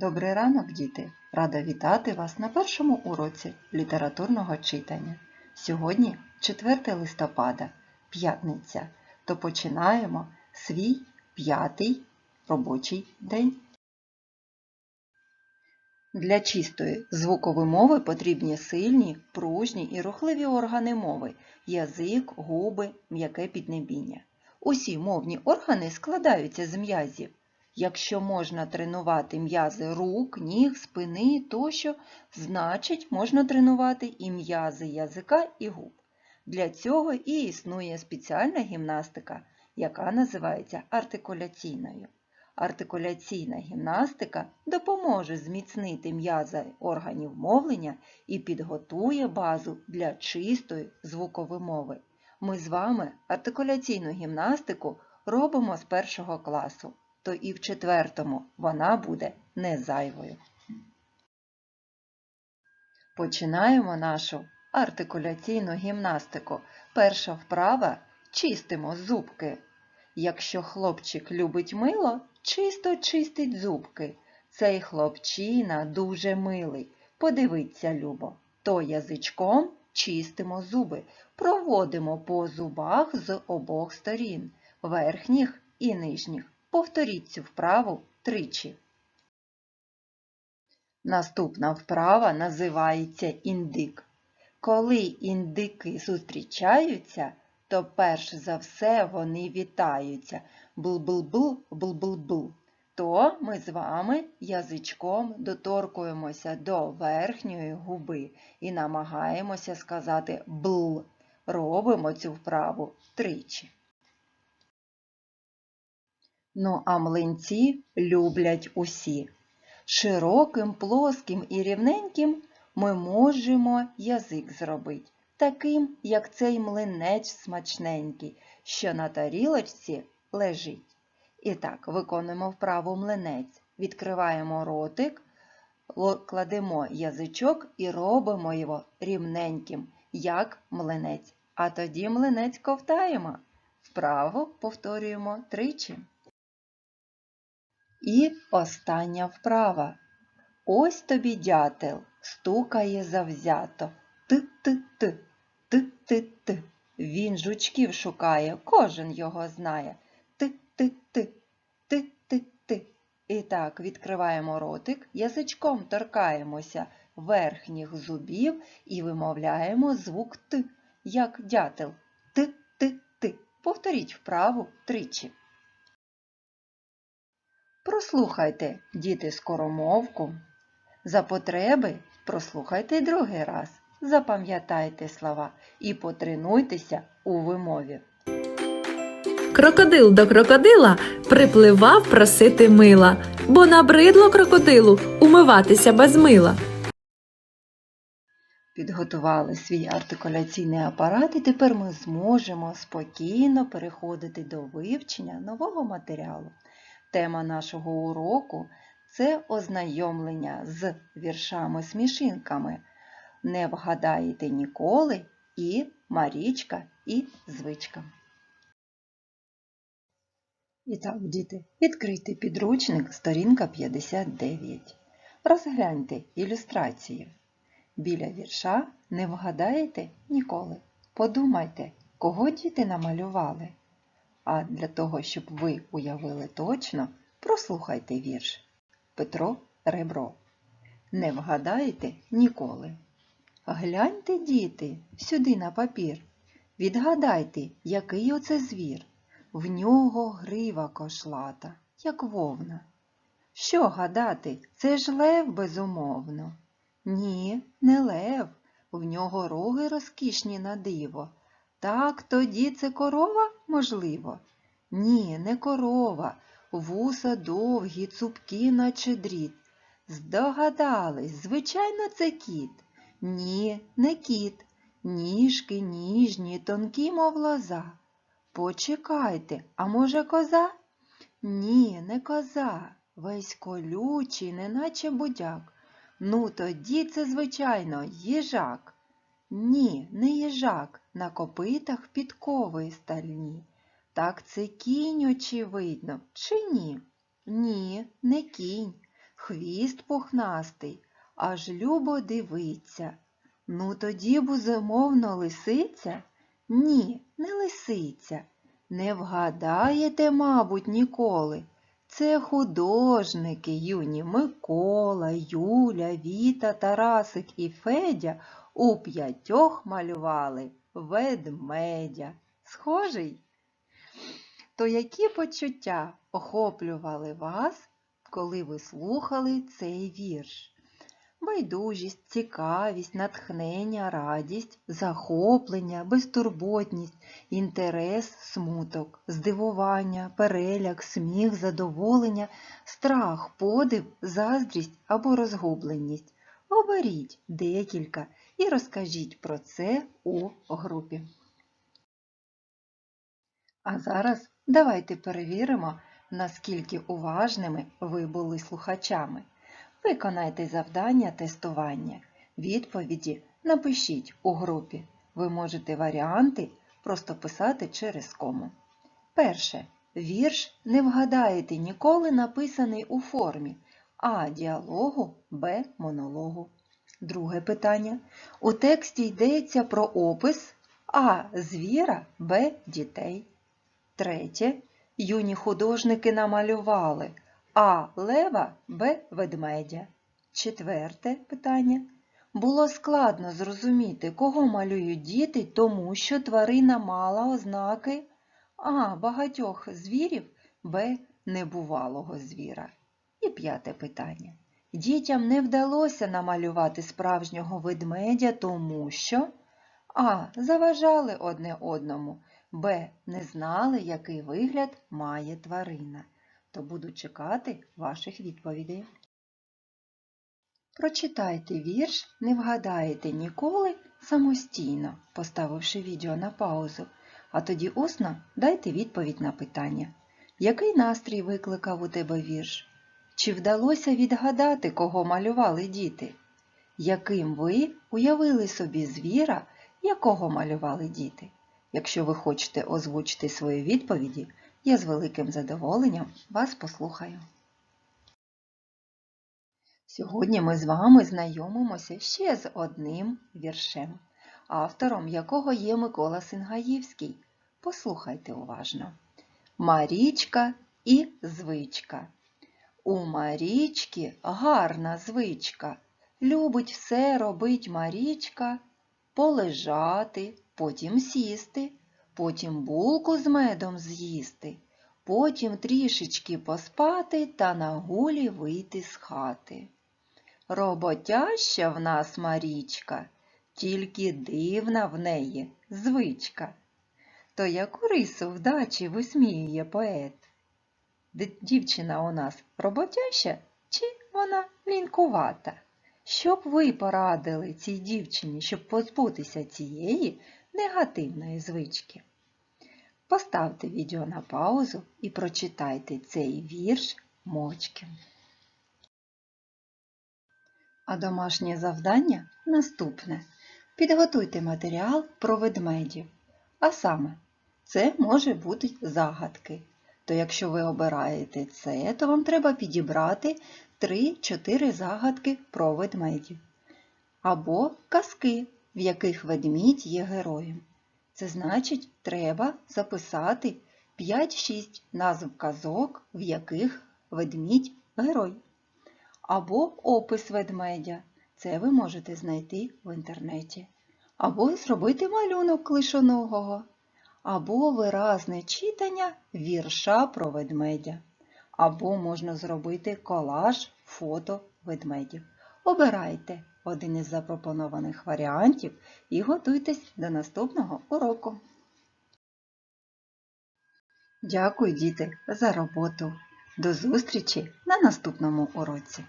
Добрий ранок, діти! Рада вітати вас на першому уроці літературного читання. Сьогодні 4 листопада, п'ятниця, то починаємо свій п'ятий робочий день. Для чистої звукової мови потрібні сильні, пружні і рухливі органи мови – язик, губи, м'яке піднебіння. Усі мовні органи складаються з м'язів. Якщо можна тренувати м'язи рук, ніг, спини тощо, значить можна тренувати і м'язи язика і губ. Для цього і існує спеціальна гімнастика, яка називається артикуляційною. Артикуляційна гімнастика допоможе зміцнити м'язи органів мовлення і підготує базу для чистої звукової мови. Ми з вами артикуляційну гімнастику робимо з першого класу то і в четвертому вона буде не зайвою. Починаємо нашу артикуляційну гімнастику. Перша вправа чистимо зубки. Якщо хлопчик любить мило, чисто чистить зубки. Цей хлопчина дуже милий. Подивіться, Любо, то язичком чистимо зуби, проводимо по зубах з обох сторін, верхніх і нижніх. Повторіть цю вправу тричі. Наступна вправа називається індик. Коли індики зустрічаються, то перш за все вони вітаються бл-бл-бл, бл-бл-бл. То ми з вами язичком доторкуємося до верхньої губи і намагаємося сказати бл. Робимо цю вправу тричі. Ну, а млинці люблять усі. Широким, плоским і рівненьким ми можемо язик зробити, таким, як цей млинець смачненький, що на тарілочці лежить. І так, виконуємо вправу млинець, відкриваємо ротик, кладемо язичок і робимо його рівненьким, як млинець. А тоді млинець ковтаємо. Вправо повторюємо тричі. І остання вправа. Ось тобі дятел стукає завзято. Ти-ти-ти, ти-ти-ти. Він жучків шукає, кожен його знає. Ти-ти-ти, ти-ти-ти. І так, відкриваємо ротик, язичком торкаємося верхніх зубів і вимовляємо звук Т, як дятел. Ти-ти-ти. Повторіть вправу тричі. Прослухайте, діти, скоромовку. За потреби прослухайте другий раз. Запам'ятайте слова і потренуйтеся у вимові. Крокодил до крокодила припливав просити мила, бо набридло крокодилу умиватися без мила. Підготували свій артикуляційний апарат і тепер ми зможемо спокійно переходити до вивчення нового матеріалу. Тема нашого уроку це ознайомлення з віршами-смішинками. Не вгадаєте ніколи і Марічка, і звичка. І так, діти, відкрийте підручник, сторінка 59. Розгляньте ілюстрації. Біля вірша не вгадаєте ніколи. Подумайте, кого діти намалювали. А для того, щоб ви уявили точно, прослухайте вірш Петро Ребро. Не вгадаєте ніколи. Гляньте, діти, сюди на папір. Відгадайте, який оце звір. В нього грива кошлата, як вовна. Що гадати, це ж лев безумовно. Ні, не лев, в нього роги розкішні на диво. Так тоді це корова, можливо? Ні, не корова, вуса довгі, цупкі, наче дріт. Здогадались, звичайно, це кіт. Ні, не кіт. Ніжки ніжні, тонкі, мов лоза. Почекайте, а може коза? Ні, не коза, весь колючий, неначе будяк. Ну, тоді це, звичайно, їжак. Ні, не їжак, на копитах підкови стальні. Так це кінь, очевидно, чи ні? Ні, не кінь. хвіст пухнастий, аж любо дивиться. Ну тоді безумовно лисиця? Ні, не лисиця. Не вгадаєте, мабуть, ніколи. Це художники юні Микола, Юля, Віта, Тарасик і Федя у п'ятьох малювали ведмедя. Схожий? То які почуття охоплювали вас, коли ви слухали цей вірш? Байдужість, цікавість, натхнення, радість, захоплення, безтурботність, інтерес, смуток, здивування, переляк, сміх, задоволення, страх, подив, заздрість або розгубленість. Оберіть декілька і розкажіть про це у групі. А зараз давайте перевіримо, наскільки уважними ви були слухачами. Виконайте завдання тестування. Відповіді напишіть у групі. Ви можете варіанти просто писати через кому. Перше. Вірш не вгадаєте ніколи написаний у формі А діалогу, Б монологу. Друге питання. У тексті йдеться про опис А звіра, Б дітей. Третє. Юні художники намалювали А лева, Б ведмедя. Четверте питання. Було складно зрозуміти, кого малюють діти, тому що тварина мала ознаки А багатьох звірів, Б небувалого звіра. І п'яте питання. Дітям не вдалося намалювати справжнього ведмедя, тому що А. Заважали одне одному, Б. Не знали, який вигляд має тварина. То буду чекати ваших відповідей. Прочитайте вірш, не вгадаєте ніколи самостійно, поставивши відео на паузу, а тоді усно дайте відповідь на питання. Який настрій викликав у тебе вірш? Чи вдалося відгадати, кого малювали діти? Яким ви уявили собі звіра, якого малювали діти? Якщо ви хочете озвучити свої відповіді, я з великим задоволенням вас послухаю. Сьогодні ми з вами знайомимося ще з одним віршем, автором якого є Микола Сингаївський. Послухайте уважно. Марічка і звичка. У Марічки гарна звичка. Любить все робить Марічка, полежати, потім сісти, потім булку з медом з'їсти, потім трішечки поспати та на гулі вийти з хати. Роботяща в нас Марічка, тільки дивна в неї звичка. То яку рису вдачі висміює поет? Дівчина у нас роботяща чи вона лінкувата? Що б ви порадили цій дівчині, щоб позбутися цієї негативної звички? Поставте відео на паузу і прочитайте цей вірш мовчки. А домашнє завдання наступне. Підготуйте матеріал про ведмедів. А саме, це може бути загадки. То якщо ви обираєте це, то вам треба підібрати 3-4 загадки про ведмедів. Або казки, в яких ведмідь є героєм. Це значить, треба записати 5-6 назв казок, в яких ведмідь герой. Або опис ведмедя. Це ви можете знайти в інтернеті. Або зробити малюнок клишоногого. Або виразне читання вірша про ведмедя. Або можна зробити колаж фото ведмедів. Обирайте один із запропонованих варіантів і готуйтесь до наступного уроку. Дякую, діти, за роботу. До зустрічі на наступному уроці.